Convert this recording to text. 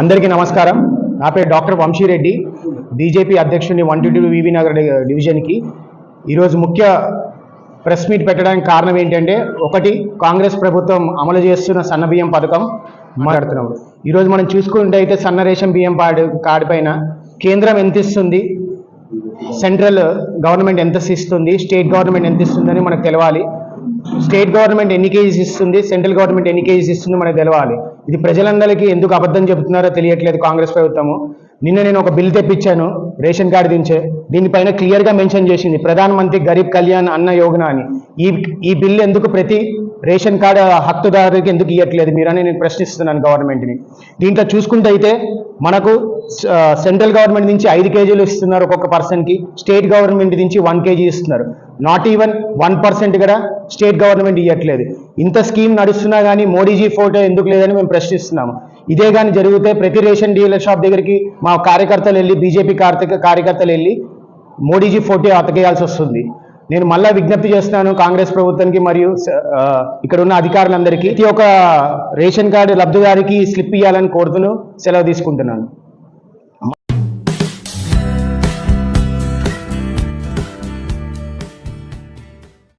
అందరికీ నమస్కారం. నా పేరు డాక్టర్ వంశీరెడ్డి. బీజేపీ అధ్యక్షుడిని one two two V V Nagar డివిజన్కి. ఈరోజు ముఖ్య ప్రెస్ మీట్ పెట్టడానికి కారణం ఏంటంటే ఒకటి కాంగ్రెస్ ప్రభుత్వం అమలు చేస్తున్న సన్న బియ్యం పథకం మాట్లాడుతున్నాం ఈరోజు మనం చూసుకుంటే అయితే సన్న రేషన్ బియ్యం పాడు కార్డు పైన కేంద్రం ఎంత ఇస్తుంది సెంట్రల్ గవర్నమెంట్ ఎంత ఇస్తుంది స్టేట్ గవర్నమెంట్ ఎంత ఇస్తుందని మనకు తెలవాలి. స్టేట్ గవర్నమెంట్ ఎన్ని కేజీస్ ఇస్తుంది సెంట్రల్ గవర్నమెంట్ ఎన్ని కేజీస్ ఇస్తుంది మనకు తెలవాలి. ఇది ప్రజలందరికీ ఎందుకు అబద్ధం చెబుతున్నారో తెలియట్లేదు కాంగ్రెస్ ప్రభుత్వము. నిన్న నేను ఒక బిల్ తెప్పించాను రేషన్ కార్డు దించే. దీనిపైన క్లియర్గా మెన్షన్ చేసింది ప్రధాన మంత్రి గరీబ్ కళ్యాణ్ అన్న యోజన అని. ఈ ఈ బిల్లు ఎందుకు ప్రతి రేషన్ కార్డు హక్కుదారుకి ఎందుకు ఇవ్వట్లేదు మీరని నేను ప్రశ్నిస్తున్నాను గవర్నమెంట్ని. దీంట్లో చూసుకుంటే అయితే మనకు సెంట్రల్ గవర్నమెంట్ నుంచి ఐదు కేజీలు ఇస్తున్నారు ఒక్కొక్క పర్సన్కి స్టేట్ గవర్నమెంట్ నుంచి వన్ కేజీ ఇస్తున్నారు. నాట్ ఈవెన్ వన్ పర్సెంట్ కూడా స్టేట్ గవర్నమెంట్ ఇవ్వట్లేదు ఇంత స్కీమ్ నడుస్తున్నా కానీ మోడీజీ ఫోటో ఎందుకు లేదని మేము ప్రశ్నిస్తున్నాము. ఇదే కానీ జరిగితే ప్రతి రేషన్ డీలర్ షాప్ దగ్గరికి మా కార్యకర్తలు వెళ్ళి బీజేపీ కార్తీక కార్యకర్తలు వెళ్ళి మోడీజీ ఫోటో అతకేయాల్సి వస్తుంది. నేను మళ్ళా విజ్ఞప్తి చేస్తున్నాను కాంగ్రెస్ ప్రభుత్వానికి మరియు ఇక్కడ ఉన్న అధికారులందరికీ. ప్రతి ఒక్క రేషన్ కార్డు లబ్ధిదారికి స్లిప్ ఇవ్వాలని కోరుతూ సెలవు తీసుకుంటున్నాను.